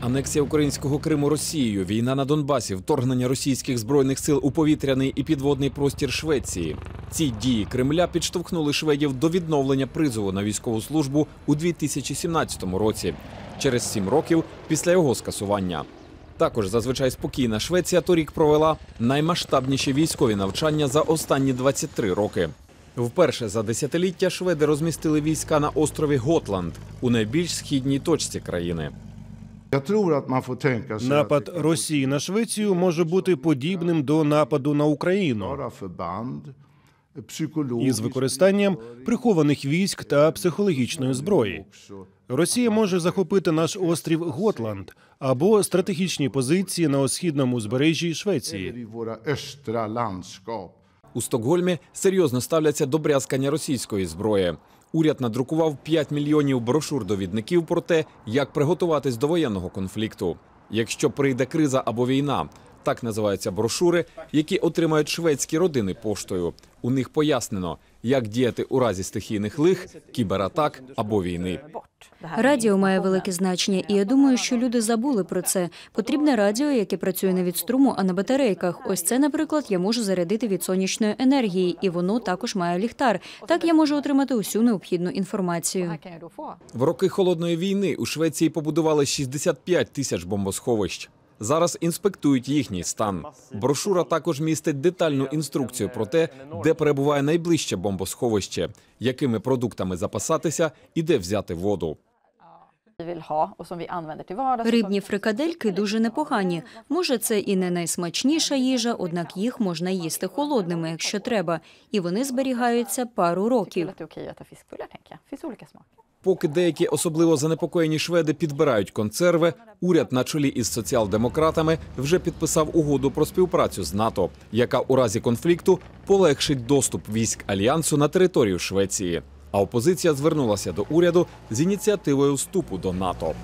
Анексія українського Криму Росією, війна на Донбасі, вторгнення російських збройних сил у повітряний і підводний простір Швеції. Ці дії Кремля підштовхнули шведів до відновлення призову на військову службу у 2017 році, через сім років після його скасування. Також зазвичай спокійна Швеція торік провела наймасштабніші військові навчання за останні 23 роки. Вперше за десятиліття шведи розмістили війська на острові Готланд у найбільш східній точці країни. Sig Напад Росії на Швецію може бути подібним до нападу на Україну із використанням прихованих військ та психологічної зброї. Росія може захопити наш острів Готланд або стратегічні позиції на східному узбережжі Швеції. У Стокгольмі серйозно ставляться до брязкання російської зброї. Уряд надрукував 5 мільйонів брошур-довідників про те, як приготуватись до воєнного конфлікту. Якщо прийде криза або війна, так називаються брошури, які отримають шведські родини поштою. У них пояснено, як діяти у разі стихійних лих, кібератак або війни. Радіо має велике значення, і я думаю, що люди забули про це. Потрібне радіо, яке працює не від струму, а на батарейках. Ось це, наприклад, я можу зарядити від сонячної енергії, і воно також має ліхтар. Так я можу отримати усю необхідну інформацію. В роки холодної війни у Швеції побудували 65 тисяч бомбосховищ. Зараз інспектують їхній стан. Брошура також містить детальну інструкцію про те, де перебуває найближче бомбосховище, якими продуктами запасатися і де взяти воду. Vi vill ha och som vi använder till vardags. Рибні фрикадельки дуже непогані. Може, це і не найсмачніша їжа, однак їх можна їсти холодними, якщо треба, і вони зберігаються пару років. Поки деякі особливо занепокоєні шведи підбирають консерви, уряд на чолі із соціал-демократами вже підписав угоду про співпрацю з НАТО, яка у разі конфлікту полегшить доступ військ альянсу на територію Швеції. А опозиція звернулася до уряду з ініціативою вступу до НАТО.